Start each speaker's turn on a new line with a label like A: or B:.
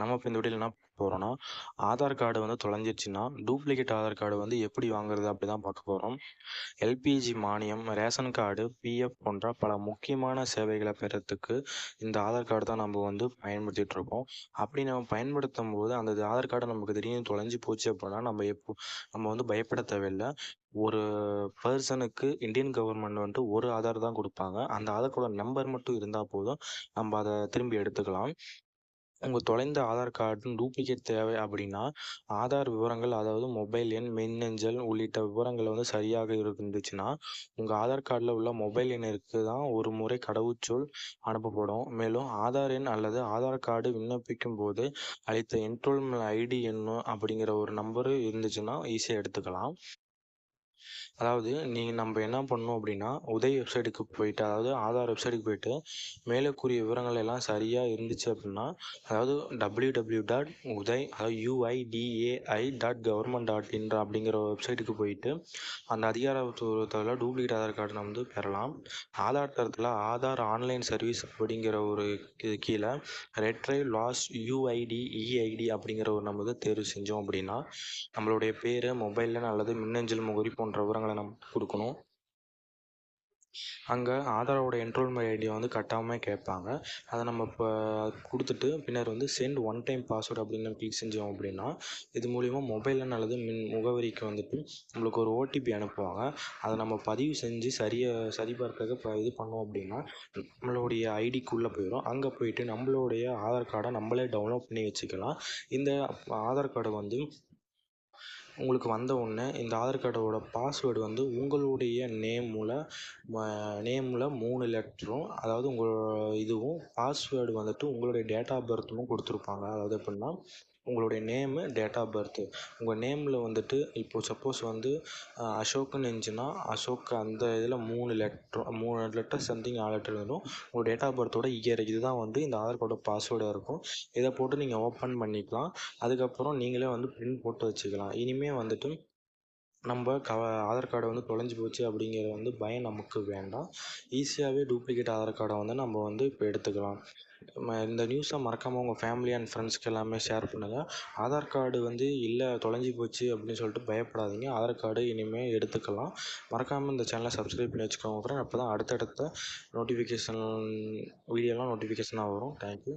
A: நம்ம இப்போ இந்த வீடியோவில் என்ன போகிறோன்னா ஆதார் கார்டு வந்து தொலைஞ்சிருச்சுன்னா டூப்ளிகேட் ஆதார் கார்டு வந்து எப்படி வாங்குறது அப்படி தான் பார்க்க போகிறோம் எல்பிஜி மானியம் ரேஷன் கார்டு பிஎஃப் போன்ற பல முக்கியமான சேவைகளை பெறத்துக்கு இந்த ஆதார் கார்டு தான் நம்ம வந்து பயன்படுத்திகிட்டு இருக்கோம். அப்படி நம்ம பயன்படுத்தும் போது அந்த ஆதார் கார்டு நமக்கு திடீர்னு தொலைஞ்சி போச்சு அப்படின்னா நம்ம எப்போ நம்ம வந்து பயப்பட தேவையில்லை. ஒரு பர்சனுக்கு இந்தியன் கவர்மெண்ட் வந்துட்டு ஒரு ஆதார் தான் கொடுப்பாங்க. அந்த ஆதார் கார்டோட நம்பர் மட்டும் இருந்தால் போதும் நம்ம அதை திரும்பி எடுத்துக்கலாம். உங்கள் தொலைந்த ஆதார் கார்டின் டூப்ளிகேட் தேவை அப்படின்னா ஆதார் விவரங்கள் அதாவது மொபைல் எண் மின்னஞ்சல் உள்ளிட்ட விவரங்கள் வந்து சரியாக இருந்துச்சுன்னா உங்கள் ஆதார் கார்டில் உள்ள மொபைல் எண்ணிற்கு தான் ஒரு முறை கடவுச்சொல் அனுப்பப்படும். மேலும் ஆதார் எண் அல்லது ஆதார் கார்டு விண்ணப்பிக்கும் போது அளித்த என்ரோல்மெண்ட் ஐடி எண்ணு அப்படிங்கிற ஒரு நம்பரு இருந்துச்சுன்னா ஈஸியாக எடுத்துக்கலாம். அதாவது நீங்கள் நம்ம என்ன பண்ணணும் அப்படின்னா உதய் வெப்சைட்டுக்கு போயிட்டு அதாவது ஆதார் வெப்சைட்டுக்கு போயிட்டு மேலே கூறிய விவரங்கள் எல்லாம் சரியாக இருந்துச்சு அப்படின்னா அதாவது டபிள்யூ டபிள்யூ டாட் உதய் அதாவது யூஐடிஏஐ டாட் கவர்மெண்ட் டாட் இன்ற அப்படிங்கிற வெப்சைட்டுக்கு போயிட்டு அந்த அதிகாரத்துவத்தில் டூப்ளிகேட் ஆதார் கார்டு நம்ம வந்து பெறலாம். ஆதார் தரத்தில் ஆதார் ஆன்லைன் சர்வீஸ் அப்படிங்கிற ஒரு இது கீழே ரெட்ரைவ் லாஸ் யூஐடி இஐடி அப்படிங்கிற ஒரு நம்ம வந்து தேர்வு செஞ்சோம் அப்படின்னா நம்மளுடைய பேர் மொபைலில் அல்லது மின்னஞ்சல் முகரி போன்ற விவரங்களை நம்ம கொடுக்கணும். அங்கே ஆதாரோட என்ரோல்மெண்ட் ஐடியை வந்து கட்டாமல் கேட்பாங்க. அதை நம்ம இப்போ கொடுத்துட்டு பின்னர் வந்து சென்ட் ஒன் டைம் பாஸ்வேர்டு அப்படின்னு கிளிக் செஞ்சோம் அப்படின்னா இது மூலிமா மொபைல் அல்லது மின் முகவரிக்கு வந்துட்டு நம்மளுக்கு ஒரு ஓடிபி அனுப்புவாங்க. அதை நம்ம பதிவு செஞ்சு சரியாக சரிபார்க்க இப்போ இது பண்ணோம் அப்படின்னா நம்மளுடைய ஐடிக்குள்ளே போயிடும். அங்கே போயிட்டு நம்மளுடைய ஆதார் கார்டை நம்மளே டவுன்லோட் பண்ணி வச்சுக்கலாம். இந்த ஆதார் கார்டை வந்து உங்களுக்கு வந்த உடனே இந்த ஆதார் கார்டோட பாஸ்வேர்டு வந்து உங்களுடைய நேமில் நேமில் மூணு லெட்டரும் அதாவது உங்கள் இதுவும் பாஸ்வேர்டு வந்துட்டு உங்களுடைய டேட் ஆஃப் பர்த்தும் கொடுத்துருப்பாங்க. அதாவது எப்படின்னா உங்களுடைய நேமு டேட் ஆஃப் பர்த்து உங்கள் நேமில் வந்துட்டு இப்போது சப்போஸ் வந்து அசோக்குன்னு இருந்துச்சுன்னா அசோக் அந்த இதில் மூணு லெட்ரு மூணு லெட்டர் சம்திங் நாலு லெட்டர் வரும். உங்கள் டேட் ஆஃப் பர்த்தோட இயர் இதுதான் வந்து இந்த ஆதார் கார்டோட பாஸ்வேர்டாக இருக்கும். இதை போட்டு நீங்கள் ஓப்பன் பண்ணிக்கலாம். அதுக்கப்புறம் நீங்களே வந்து பிரிண்ட் போட்டு வச்சுக்கலாம். இனிமேல் வந்துட்டு நம்ம க ஆதார் கார்டு வந்து தொலைஞ்சு போச்சு அப்படிங்கிற வந்து பயம் நமக்கு வேண்டாம். ஈஸியாகவே டூப்ளிகேட் ஆதார் கார்டை வந்து நம்ம வந்து இப்போ எடுத்துக்கலாம். இந்த நியூஸை மறக்காமல் உங்கள் ஃபேமிலி அண்ட் ஃப்ரெண்ட்ஸ்க்கு எல்லாமே ஷேர் பண்ணுங்கள் ஆதார் கார்டு வந்து இல்லை தொலைஞ்சி போச்சு அப்படின்னு சொல்லிட்டு பயப்படாதீங்க. ஆதார் கார்டு இனிமேல் எடுத்துக்கலாம். மறக்காமல் இந்த சேனலை சப்ஸ்கிரைப் பண்ணி வச்சுக்கோங்க அப்புறம் அப்போ தான் அடுத்தடுத்த நோட்டிஃபிகேஷன் வீடியோலாம் நோட்டிஃபிகேஷனாக வரும். தேங்க்யூ